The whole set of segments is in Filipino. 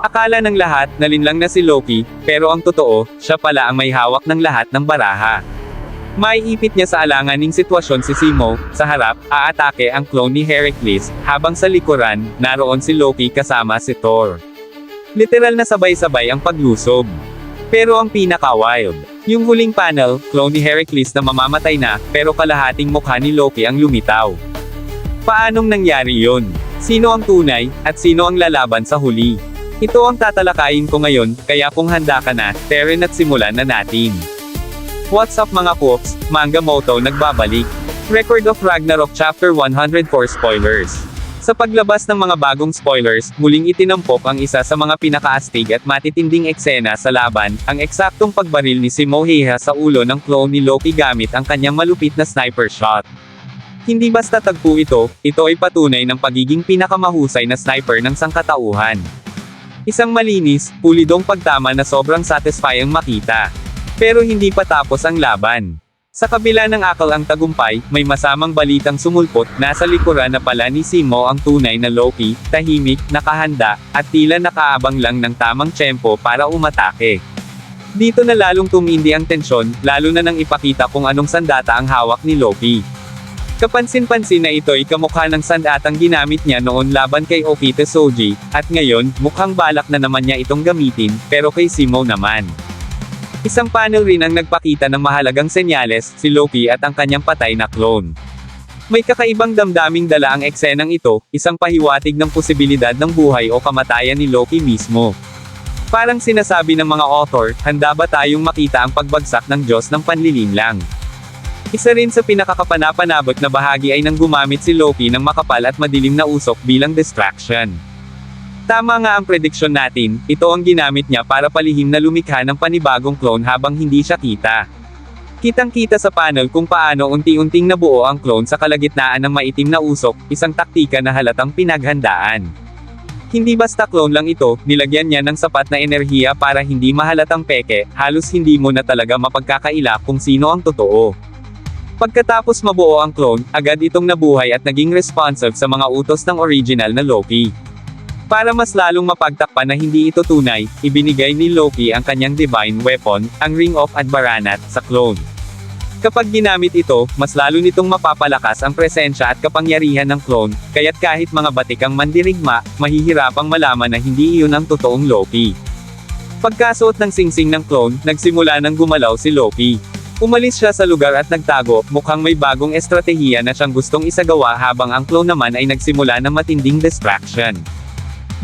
Akala ng lahat, nalinlang na si Loki, pero ang totoo, siya pala ang may hawak ng lahat ng baraha. Maiipit niya sa alanganing sitwasyon si Simo, sa harap, aatake ang clone ni Heracles, habang sa likuran, naroon si Loki kasama si Thor. Literal na sabay-sabay ang paglusob. Pero ang pinaka-wild, yung huling panel, clone ni Heracles na mamamatay na, pero kalahating mukha ni Loki ang lumitaw. Paanong nangyari yon? Sino ang tunay, at sino ang lalaban sa huli? Ito ang tatalakayin ko ngayon, kaya kung handa ka na, Teren at simulan na natin. What's up mga poops, Manga Moto nagbabalik. Record of Ragnarok Chapter 104 Spoilers. Sa paglabas ng mga bagong spoilers, muling itinampok ang isa sa mga pinakaastig at matitinding eksena sa laban, ang eksaktong pagbaril ni Simo Heiha sa ulo ng clone ni Loki gamit ang kanyang malupit na sniper shot. Hindi basta tagpo ito, ito ay patunay ng pagiging pinakamahusay na sniper ng sangkatauhan. Isang malinis, pulidong pagtama na sobrang satisfying makita. Pero hindi pa tapos ang laban. Sa kabila ng akal ang tagumpay, may masamang balitang sumulpot, nasa likuran na pala ni Simo ang tunay na Loki, tahimik, nakahanda, at tila nakaabang lang ng tamang tsempo para umatake. Dito na lalong tumindi ang tensyon, lalo na nang ipakita kung anong sandata ang hawak ni Loki. Kapansin-pansin na ito'y kamukha ng sandatang ginamit niya noon laban kay Okita Soji, at ngayon, mukhang balak na naman niya itong gamitin, pero kay Simo naman. Isang panel rin ang nagpakita ng mahalagang senyales, si Loki at ang kanyang patay na clone. May kakaibang damdaming dala ang eksenang ito, isang pahiwatig ng posibilidad ng buhay o kamatayan ni Loki mismo. Parang sinasabi ng mga author, handa ba tayong makita ang pagbagsak ng Diyos ng panlilinlang? Isa rin sa pinakakapanapanabot na bahagi ay nang gumamit si Loki ng makapal at madilim na usok bilang distraction. Tama nga ang prediksyon natin, ito ang ginamit niya para palihim na lumikha ng panibagong clone habang hindi siya kita. Kitang-kita sa panel kung paano unti-unting nabuo ang clone sa kalagitnaan ng maitim na usok, isang taktika na halatang pinaghandaan. Hindi basta clone lang ito, nilagyan niya ng sapat na enerhiya para hindi mahalatang peke, halos hindi mo na talaga mapagkakaila kung sino ang totoo. Pagkatapos mabuo ang clone, agad itong nabuhay at naging responsive sa mga utos ng original na Loki. Para mas lalong mapagtakpan na hindi ito tunay, ibinigay ni Loki ang kanyang divine weapon, ang Ring of Adbaranat, sa clone. Kapag ginamit ito, mas lalo nitong mapapalakas ang presensya at kapangyarihan ng clone, kaya't kahit mga batikang mandirigma, mahihirapang malaman na hindi iyon ang totoong Loki. Pagkasuot ng singsing ng clone, nagsimula ng gumalaw si Loki. Umalis siya sa lugar at nagtago, mukhang may bagong estratehiya na siyang gustong isagawa habang ang clone naman ay nagsimula ng matinding distraction.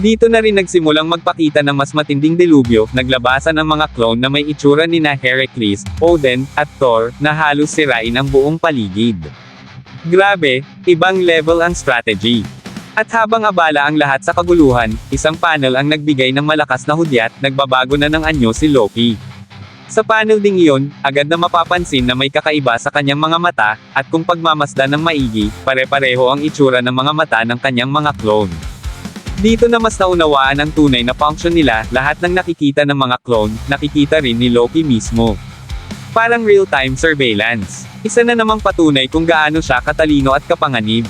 Dito na rin nagsimulang magpakita ng mas matinding delubyo, naglabasan ang mga clone na may itsura ni na Heracles, Odin, at Thor, na halos sirain ang buong paligid. Grabe, ibang level ang strategy. At habang abala ang lahat sa kaguluhan, isang panel ang nagbigay ng malakas na hudyat, nagbabago na ng anyo si Loki. Sa panel ding iyon, agad na mapapansin na may kakaiba sa kanyang mga mata, at kung pagmamasdan ng maigi, pare-pareho ang itsura ng mga mata ng kanyang mga clone. Dito na mas naunawaan ang tunay na function nila, lahat ng nakikita ng mga clone, nakikita rin ni Loki mismo. Parang real-time surveillance. Isa na namang patunay kung gaano siya katalino at kapanganib.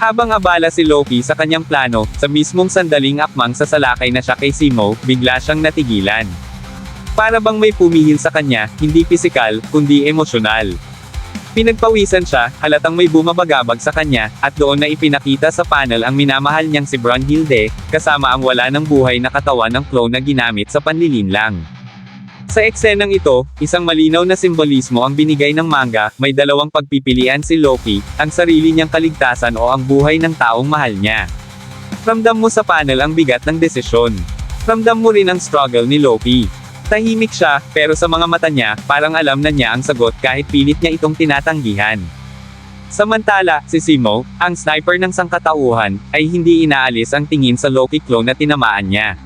Habang abala si Loki sa kanyang plano, sa mismong sandaling akmang sa salakay na siya kay Simo, bigla siyang natigilan. Para bang may pumihil sa kanya, hindi pisikal, kundi emosyonal. Pinagpawisan siya, halatang may bumabagabag sa kanya, at doon na ipinakita sa panel ang minamahal niyang si Brunhilde, kasama ang wala ng buhay na katawan ng clone na ginamit sa panlilinlang. Sa eksenang ito, isang malinaw na simbolismo ang binigay ng manga, may dalawang pagpipilian si Loki, ang sarili niyang kaligtasan o ang buhay ng taong mahal niya. Ramdam mo sa panel ang bigat ng desisyon. Ramdam mo rin ang struggle ni Loki. Tahimik siya, pero sa mga mata niya, parang alam na niya ang sagot kahit pilit niya itong tinatanggihan. Samantala, si Simo, ang sniper ng sangkatauhan, ay hindi inaalis ang tingin sa Loki clone na tinamaan niya.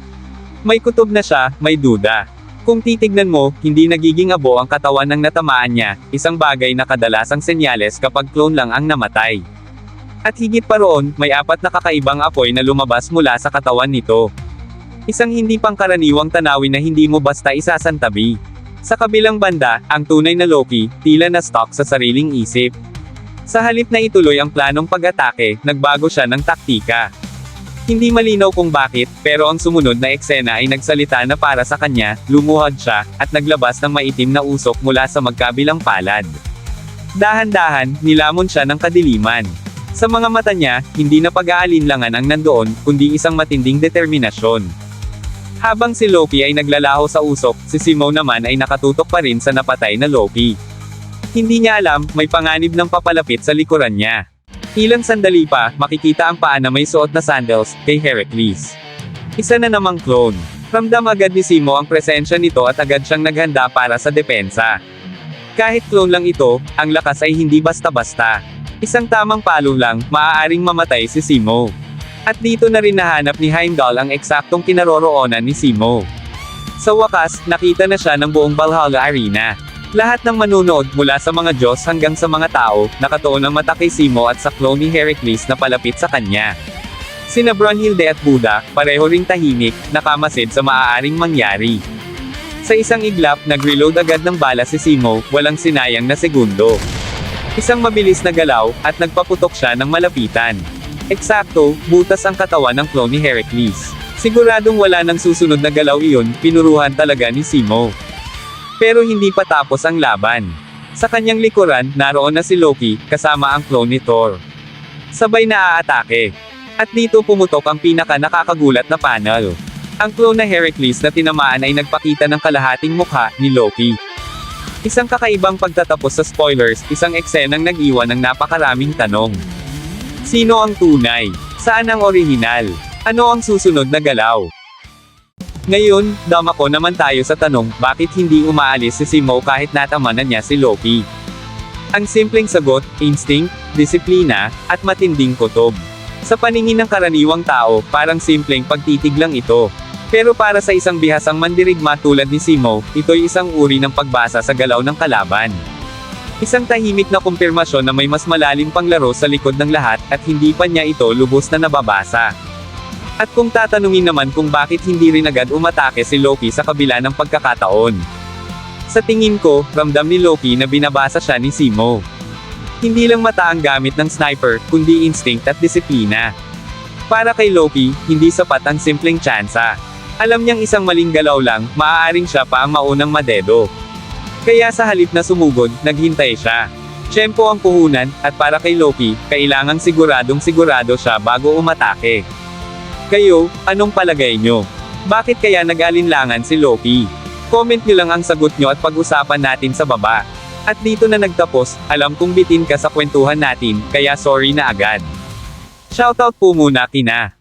May kutob na siya, may duda. Kung titignan mo, hindi nagiging abo ang katawan ng natamaan niya, isang bagay na kadalasang senyales kapag clone lang ang namatay. At higit pa roon, may apat na kakaibang apoy na lumabas mula sa katawan nito. Isang hindi pangkaraniwang tanawin na hindi mo basta isasantabi. Sa kabilang banda, ang tunay na Loki, tila na stock sa sariling isip. Sa halip na ituloy ang planong pag-atake, nagbago siya ng taktika. Hindi malinaw kung bakit, pero ang sumunod na eksena ay nagsalita na para sa kanya, lumuhod siya, at naglabas ng maitim na usok mula sa magkabilang palad. Dahan-dahan, nilamon siya ng kadiliman. Sa mga mata niya, hindi na pag-aalinlangan ang nandoon, kundi isang matinding determinasyon. Habang si Loki ay naglalaho sa usok, si Simo naman ay nakatutok pa rin sa napatay na Loki. Hindi niya alam, may panganib ng papalapit sa likuran niya. Ilang sandali pa, makikita ang paa na may suot na sandals, kay Heracles. Isa na namang clone. Ramdam agad ni Simo ang presensya nito at agad siyang naghanda para sa depensa. Kahit clone lang ito, ang lakas ay hindi basta-basta. Isang tamang palo lang, maaaring mamatay si Simo. At dito na rin nahanap ni Heimdall ang eksaktong kinaroroonan ni Simo. Sa wakas, nakita na siya ng buong Valhalla Arena. Lahat ng manunood mula sa mga Diyos hanggang sa mga tao, nakatuon ang mata kay Simo at sa clone ni Heracles na palapit sa kanya. Sina Brunhilde at Buddha, pareho ring tahimik, nakamasid sa maaaring mangyari. Sa isang iglap, nag-reload agad ng bala si Simo, walang sinayang na segundo. Isang mabilis na galaw, at nagpaputok siya ng malapitan. Eksakto, butas ang katawan ng clone ni Heracles. Siguradong wala nang susunod na galaw iyon, pinuruhan talaga ni Simo. Pero hindi pa tapos ang laban. Sa kanyang likuran, naroon na si Loki, kasama ang clone ni Thor. Sabay na aatake. At dito pumutok ang pinaka nakakagulat na panel. Ang clone na Heracles na tinamaan ay nagpakita ng kalahating mukha ni Loki. Isang kakaibang pagtatapos sa spoilers, isang eksenang nag-iwan ng napakaraming tanong. Sino ang tunay? Saan ang orihinal? Ano ang susunod na galaw? Ngayon, dama ko naman tayo sa tanong, bakit hindi umaalis si Simo kahit natama na niya si Loki? Ang simpleng sagot, instinct, disiplina, at matinding kutob. Sa paningin ng karaniwang tao, parang simpleng pagtitig lang ito. Pero para sa isang bihasang mandirigma tulad ni Simo, ito'y isang uri ng pagbasa sa galaw ng kalaban. Isang tahimik na kumpirmasyon na may mas malalim pang laro sa likod ng lahat, at hindi pa niya ito lubos na nababasa. At kung tatanungin naman kung bakit hindi rin agad umatake si Loki sa kabila ng pagkakataon. Sa tingin ko, ramdam ni Loki na binabasa siya ni Simo. Hindi lang mata ang gamit ng sniper, kundi instinct at disiplina. Para kay Loki, hindi sapat ang simpleng tsansa. Alam niyang isang maling galaw lang, maaaring siya pa ang maunang madedo. Kaya sa halip na sumugod, naghintay siya. Tiyempo ang puhunan, at para kay Loki, kailangang siguradong sigurado siya bago umatake. Kayo, anong palagay nyo? Bakit kaya nag-alinlangan si Loki? Comment nyo lang ang sagot nyo at pag-usapan natin sa baba. At dito na nagtapos, alam kong bitin ka sa kwentuhan natin, kaya sorry na agad. Shoutout po muna kina.